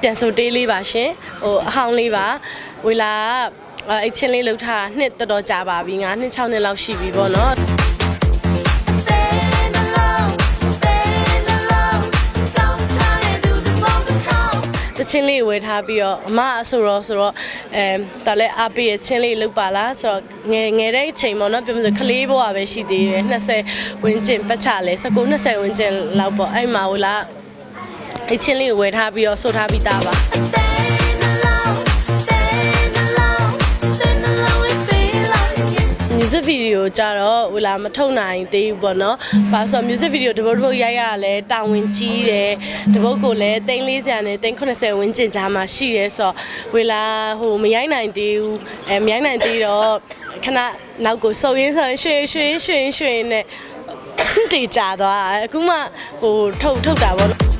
ပြန်ဆိုတေးလေးပါရှင်ဟိုအဟောင်းလေးပါဝေလာကအဲ့ချင်းလေးလောက်ထားနှစ်တော်တော်ကြာပါပြီငါနှစ်6နှစ်လောက်ရှိပြီပေါ့နော် Been alone, been alone. Don't try to do the moment come. တချင်းလေးဝယ်ထားပြီးတော့အမအဆိုတော့ဆိုတော့အဲဒါလည်းအားပေးရချင်းလေးလောက်ပါလားဆိုတော့ငယ်ငယ်တဲ့အချိန်ပေါ့နော်ပြောမလို့ခလေးဘဝပဲရှိသေးတယ်20ဝန်းကျင်ပတ်ချလဲ19 20ဝန်းကျင်လောက်ပေါ့အဲ့မှာဟိုလား အဲ့ချင်းလေးဝယ်ထားပြီးတော့ဆိုထားပြီးသားပါ Been alone, been alone. Been alone, it feel like it. music video ကြတော့ဟိုလာမထုတ်နိုင်သေးဘူးပေါ့နော်။ဘာလို့ဆိုတော့ music video တပုတ်တပုတ်ရိုက်ရလဲတာဝန်ကြီးတယ်။တပုတ်ကိုလည်း340နဲ့380ဝန်းကျင်ကြားမှာရှိရဲဆိုတော့ဝေလာဟိုမရိုက်နိုင်သေးဘူး။အဲမရိုက်နိုင်သေးတော့ခဏနောက်ကိုစုံရင်းစုံရွှေရွှေရွှေရွှေနဲ့တေချသွားတာအခုမှဟိုထုတ်ထုတ်တာပေါ့နော်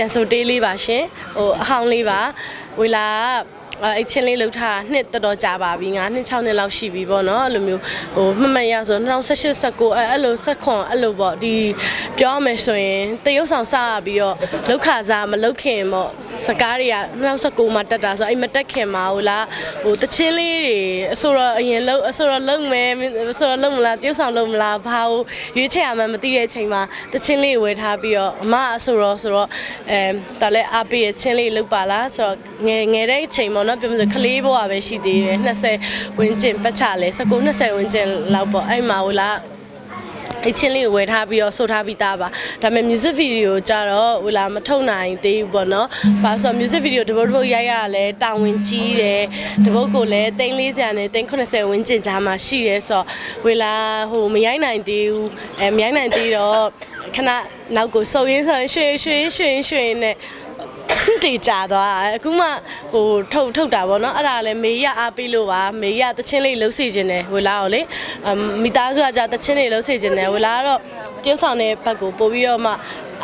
ပြန်ဆိုတေးလေးပါရှင်ဟိုအဟောင်းလေးပါဝေလာက အဲ့ချင်းလေးလောက်ထားနှစ်တော်တော်ကြာပါပြီငါနှစ်6နှစ်လောက်ရှိပြီပေါ့နော်အဲ့လိုမျိုးဟိုမှတ်မှတ်ရဆို2018 19အဲ့အဲ့လို19အဲ့လိုပေါ့ဒီပြောရမယ်ဆိုရင်တရုတ်ဆောင်စပြီးတော့လောက်ခါစားမလောက်ခင်ပေါ့စကားတွေက2019မှာတက်တာဆိုအဲ့မတက်ခင်မှာဟိုလားဟိုတချင်းလေးတွေအဆိုတော့အရင်လောက်အဆိုတော့လုံမယ်အဆိုတော့လုံမလားတရုတ်ဆောင်လုံမလားဘာကိုရွေးချယ်ရမှန်းမသိတဲ့အချိန်မှာတချင်းလေးဝယ်ထားပြီးတော့အမအဆိုတော့ဆိုတော့အဲဒါလည်းအားပေးရချင်းလေးလောက်ပါလားဆိုတော့ငယ်ငယ်တဲ့အချိန်ပေါ့နော်ပြောမလို့ခလေးဘဝပဲရှိသေးတယ်20ဝန်းကျင်ပတ်ချလဲ19 20ဝန်းကျင်လောက်ပေါ့အဲ့မှာဟိုလားအချင်းလေးကိုဝယ်ထားပြီးတော့ဆိုထားပြီးသားပါဒါပေမဲ့ music video ကြတော့ဟိုလာမထုတ်နိုင်သေးဘူးပေါ့နော်ဘာလို့ဆိုတော့ music video တပုတ်တပုတ်ရိုက်ရလဲတာဝန်ကြီးတယ်တပုတ်ကိုလည်း340နဲ့380ဝန်းကျင်ကြားမှာရှိရဲဆိုတော့ဝေလာဟိုမရိုက်နိုင်သေးဘူးအဲမရိုက်နိုင်သေးတော့ခဏနောက်ကိုစုံရင်းစုံရွှေရွှေရွှေရွှေနဲ့ တေချသွားတာအခုမှဟိုထုတ်ထုတ်တာပေါ့နော်အဲ့ဒါလည်းမေးရအားပေးလို့ပါမေးရတချင်းလေးလှုပ်စီခြင်းတယ်ဝေလာကိုလေအမ်မိသားစုကကြာတချင်းလေးလှုပ်စီခြင်းတယ်ဝေလာကတော့တရုတ်ဆောင်တဲ့ဘက်ကိုပို့ပြီးတော့မှ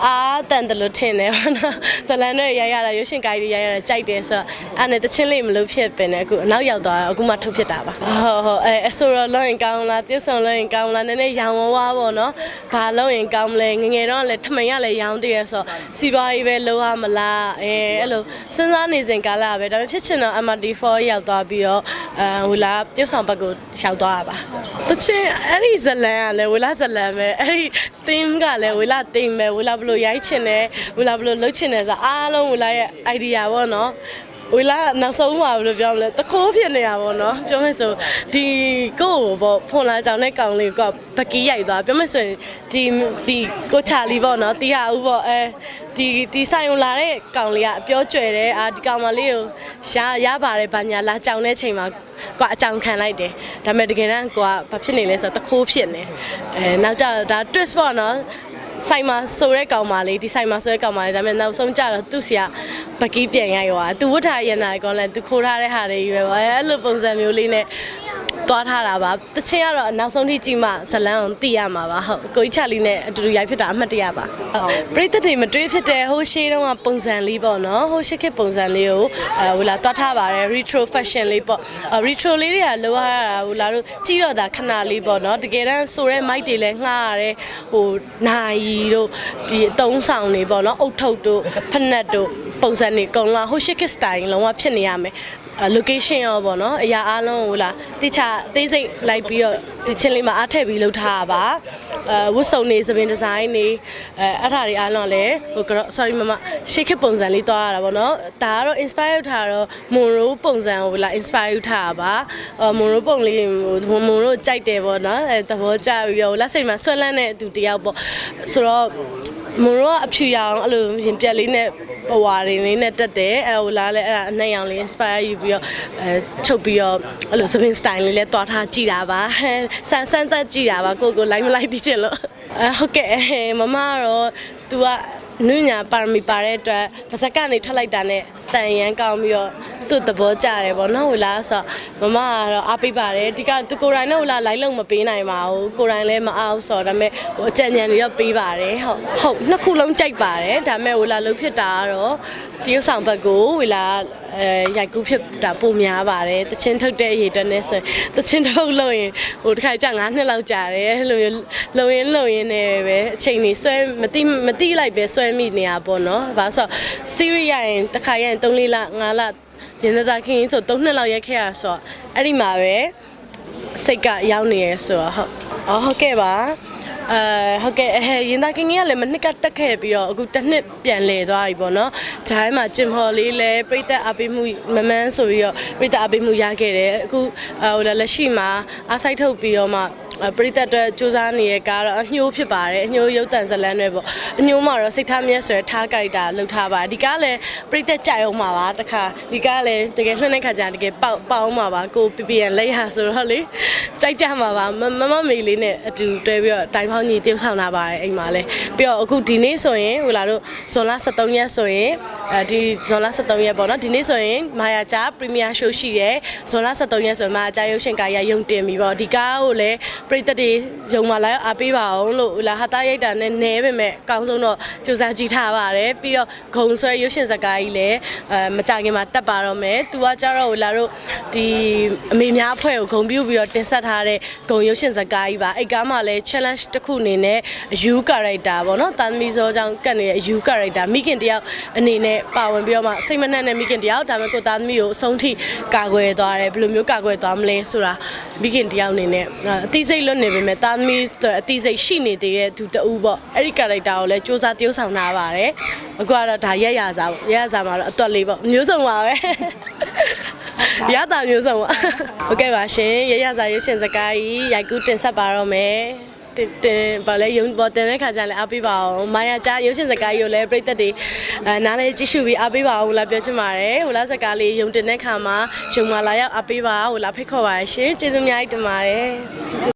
အာတန်တယ်လို့ထင်တယ်ပေါ့နော်ဇလန်တွေရိုက်ရတာရုပ်ရှင်ကိုင်းတွေရိုက်ရတာကြိုက်တယ်ဆိုတော့အဲ့နဲ့တချင်းလေးမလို့ဖြစ်ပင်တယ်အခုအနောက်ရောက်သွားတော့အခုမှထုတ်ဖြစ်တာပါဟုတ်ဟုတ်အဲအဆိုတော့လုံးရင်ကောင်းလားတရုတ်ဆောင်လုံးရင်ကောင်းလားနည်းနည်းရောင်ဝဝပေါ့နော်ဘာလုံးရင်ကောင်းမလဲငငယ်တော့လည်းထမင်ရလည်းရောင်းတည်ရဆိုတော့စီပွားရေးပဲလုံးရမလားအဲအဲ့လိုစဉ်းစားနေစဉ်ကာလပဲဒါပေမဲ့ဖြစ်ချင်တော့ MRT4 ရောက်သွားပြီးတော့အဲဟိုလာတရုတ်ဆောင်ဘက်ကိုရောက်သွားတာပါတချင်းအဲ့ဒီဇလန်ကလည်းဝလာဇလန်ပဲအဲ့ဒီ theme ကလည်းဝလာ theme ပဲဝလာဘလို့ရိုက်ချင်တယ်ဝလာဘလို့လှုပ်ချင်တယ်ဆိုအားလုံးဝလာရဲ့ idea ပေါ့နော်ဝလာနောက်ဆုံးမှာဘယ်လိုပြောမလဲတခိုးဖြစ်နေတာပေါ့နော်ပြောမယ်ဆိုဒီကိုယ့်ကိုပေါ့ဖွန်လာကြောင်တဲ့ကောင်လေးကဘကီးရိုက်သွားပြောမယ်ဆိုရင်ဒီဒီကိုချာလီပေါ့နော်တီးရဦးပေါ့အဲဒီဒီဆိုင်ုံလာတဲ့ကောင်လေးကအပြောကျွယ်တယ်အာဒီကောင်မလေးကိုရရပါတယ်ဘာညာလာကြောင်တဲ့ချိန်မှာ ကိုအကြောင်ခံလိုက်တယ်ဒါပေမဲ့တကယ်တမ်းကိုကဘာဖြစ်နေလဲဆိုတော့တခိုးဖြစ်နေအဲနောက်ကျတော့ဒါ twist ပေါ့နော်ဆိုင်မှာဆိုတဲ့ကောင်မလေးဒီဆိုင်မှာဆိုတဲ့ကောင်မလေးဒါပေမဲ့နောက်ဆုံးကျတော့သူ့ဆရာပကီးပြန်ရိုက်သွားသူဝတ်ထားရနာကောင်လည်းသူခိုးထားတဲ့ဟာတွေရွယ်ပါအဲ့လိုပုံစံမျိုးလေးနဲ့ သွားထားတာပါတချင်းကတော့နောက်ဆုံးထိကြည့်မှဇလန်းအောင်သိရမှာပါဟုတ်ကိုကြီးချလီနဲ့အတူတူရိုက်ဖြစ်တာအမှတ်တရပါပရိသတ်တွေမတွေးဖြစ်တဲ့ဟိုရှေးတုန်းကပုံစံလေးပေါ့နော်ဟိုရှစ်ခေတ်ပုံစံလေးကိုအဲဟိုလာသွားထားပါတယ် retro fashion လေးပေါ့အဲ retro လေးတွေကလောရတာဟိုလာတို့ကြည့်တော့တာခဏလေးပေါ့နော်တကယ်တမ်းဆိုတဲ့ mic တွေလည်းငှားရတယ်ဟိုနိုင်တို့ဒီအတုံးဆောင်တွေပေါ့နော်အုတ်ထုပ်တို့ဖက်နက်တို့ပုံစံတွေအကုန်လုံးဟိုရှစ်ခေတ် style လုံးဝဖြစ်နေရမယ်အဲ location ရောပေါ့နော်အရာအားလုံးဟိုလာတိချအသေးစိတ်လိုက်ပြီးတော့ဒီချင်းလေးမှာအားထည့်ပြီးလုပ်ထားတာပါအဲဝတ်စုံနေသပင်ဒီဇိုင်းနေအဲအဲ့ဒါတွေအားလုံးကလည်းဟိုကတော့ sorry မမရှေ့ခေတ်ပုံစံလေးသွားရတာပေါ့နော်ဒါကတော့ inspire ထားတော့ Monroe ပုံစံကိုလာ inspire ထားတာပါအဲ Monroe ပုံလေးဟို Monroe ကြိုက်တယ်ပေါ့နော်အဲသဘောကျပြီးတော့လက်စိတ်မှာဆွဲလန်းတဲ့သူတယောက်ပေါ့ဆိုတော့မွန်ရောအဖြူရောင်အဲ့လိုရင်ပြက်လေးနဲ့ ပဝါတွေလေးနဲ့တက်တယ်အဲ့ဟိုလားလဲအဲ့ဒါအနှံ့ရောင်လေး inspire ယူပြီးတော့အဲထုတ်ပြီးတော့အဲ့လို spin style လေးလဲတွားထားကြည့်တာပါဆန်းဆန်းသက်ကြည့်တာပါကိုကို like မ like သိချင်လို့အဲဟုတ်ကဲ့မမကတော့ तू ကနုညာပါရမီပါတဲ့အတွက်ပါဇက်ကနေထွက်လိုက်တာနဲ့တန်ရန်ကောင်းပြီးတော့သူ့သဘောကျတယ်ပေါ့နော်ဟိုလားဆိုတော့မမကတော့အားပေးပါတယ်ဒီကသူကိုယ်တိုင်နဲ့ဟိုလားလိုက်လုံးမပေးနိုင်ပါဘူးကိုယ်တိုင်လည်းမအားဆိုတော့ဒါပေမဲ့ဟိုအကြံဉာဏ်တွေတော့ပေးပါတယ်ဟုတ်ဟုတ်နှစ်ခုလုံးကြိုက်ပါတယ်ဒါပေမဲ့ဟိုလားလုံးဖြစ်တာကတော့တရုတ်ဆောင်ဘက်ကိုဟိုလားအဲရိုက်ကူးဖြစ်တာပုံများပါတယ်တချင်းထုတ်တဲ့ရေတက်နဲ့ဆိုရင်တချင်းထုတ်လို့ရင်ဟိုတစ်ခါကြာ9နှစ်လောက်ကြာတယ်အဲ့လိုမျိုးလုံရင်လုံရင်နဲ့ပဲအချိန်ကြီးဆွဲမတိမတိလိုက်ပဲဆွဲမိနေရပေါ့နော်ဘာလို့ဆိုတော့ series ရရင်တစ်ခါရရင်3 4လ5လရင်းသားခင်ဆို3နှစ်လောက်ရက်ခဲ့ရဆိုတော့အဲ့ဒီမှာပဲစိတ်ကရောက်နေရဆိုတော့ဟုတ်အော်ဟုတ်ကဲ့ပါအဲဟုတ်ကဲ့အဲရင်သားကင်းကလည်းမနှစ်ကတက်ခဲ့ပြီးတော့အခုတစ်နှစ်ပြန်လဲသွားပြီပေါ့နော်ဂျိုင်းမှာဂျင်ဟော်လေးလည်းပြိသက်အပေးမှုမမန်းဆိုပြီးတော့ပြိသက်အပေးမှုရခဲ့တယ်အခုဟိုလက်ရှိမှာအားစိုက်ထုတ်ပြီးတော့မှ ပရိသတ်အတွက်စူးစမ်းနေတဲ့ကားတော့အညှိုးဖြစ်ပါတယ်အညှိုးရုပ်တံဇလန်းတွေပေါ့အညှိုးမှာတော့စိတ်ထားမြတ်ဆွဲထားကြိုက်တာလှုပ်ထားပါဒီကားလည်းပရိသတ်ကြိုက်အောင်ပါပါတခါဒီကားလည်းတကယ်လှမ်းတဲ့ခါကျတကယ်ပေါက်ပေါက်အောင်ပါပါကိုပီပီရန်လက်ရဆိုတော့လေကြိုက်ကြမှာပါမမမမေလေးနဲ့အတူတွဲပြီးတော့တိုင်ဖောင်းညီတယောက်ဆောင်လာပါတယ်အိမ်မှာလည်းပြီးတော့အခုဒီနေ့ဆိုရင်ဟိုလာတို့ဇွန်လ23ရက်ဆိုရင်အဲဒီဇွန်လ23ရက်ပေါ့နော်ဒီနေ့ဆိုရင်မာယာဂျာပရီမီယာရှိုးရှိတယ်ဇွန်လ23ရက်ဆိုရင်မာယာဂျာရုပ်ရှင်ကားရရုံတင်ပြီပေါ့ဒီကားကိုလည်းပရိသတ်တွေရုံမှာလာအားပေးပါအောင်လို့ဟိုလာဟာတာရိုက်တာနဲ့နဲပေမဲ့အကောင်းဆုံးတော့စူးစမ်းကြည့်ထားပါတယ်ပြီးတော့ဂုံဆွဲရုပ်ရှင်ဇာတ်ကားကြီးလည်းအဲမကြခင်မှာတက်ပါတော့မယ်သူကကြတော့ဟိုလာတို့ဒီအမေများအဖွဲ့ကိုဂုံပြုတ်ပြီးတော့တင်ဆက်ထားတဲ့ဂုံရုပ်ရှင်ဇာတ်ကားကြီးပါအဲ့ကားမှာလည်း challenge တစ်ခုအနေနဲ့ U character ပေါ့နော်တာသမီဇောကြောင့်ကတ်နေတဲ့ U character မိခင်တယောက်အနေနဲ့ပါဝင်ပြီးတော့မှစိတ်မနှက်တဲ့မိခင်တယောက်ဒါပေမဲ့ကိုသားသမီးကိုအဆုံးထိကာကွယ်သွားတယ်ဘယ်လိုမျိုးကာကွယ်သွားမလဲဆိုတာမိခင်တယောက်အနေနဲ့အတိစိတ်လွတ်နေပေမဲ့သားသမီးဆိုအတိစိတ်ရှိနေသေးတဲ့သူတူပေါ့အဲ့ဒီ character ကိုလည်းစူးစမ်းတည်ဆောင်ထားပါတယ်အခုကတော့ဒါရက်ရစားပေါ့ရက်ရစားမှာတော့အတွက်လေးပေါ့မျိုးစုံပါပဲရတာမျိုးစုံပါဟုတ်ကဲ့ပါရှင်ရရစာရွှေရှင်စကားကြီးရိုက်ကူးတင်ဆက်ပါတော့မယ်တင်တင်ဗာလဲယုံပေါ်တင်တဲ့ခါကျရင်အားပေးပါအောင်မာယာချာရုပ်ရှင်စကားကြီးကိုလည်းပြိသက်တွေအဲနားလဲကြည့်ရှုပြီးအားပေးပါအောင်လာပြောချင်ပါတယ်ဟိုလားစကားလေးယုံတင်တဲ့ခါမှာယုံမာလာရောက်အားပေးပါဟိုလားဖိတ်ခေါ်ပါရှင်ကျေးဇူးအများကြီးတင်ပါတယ်ကျေးဇူး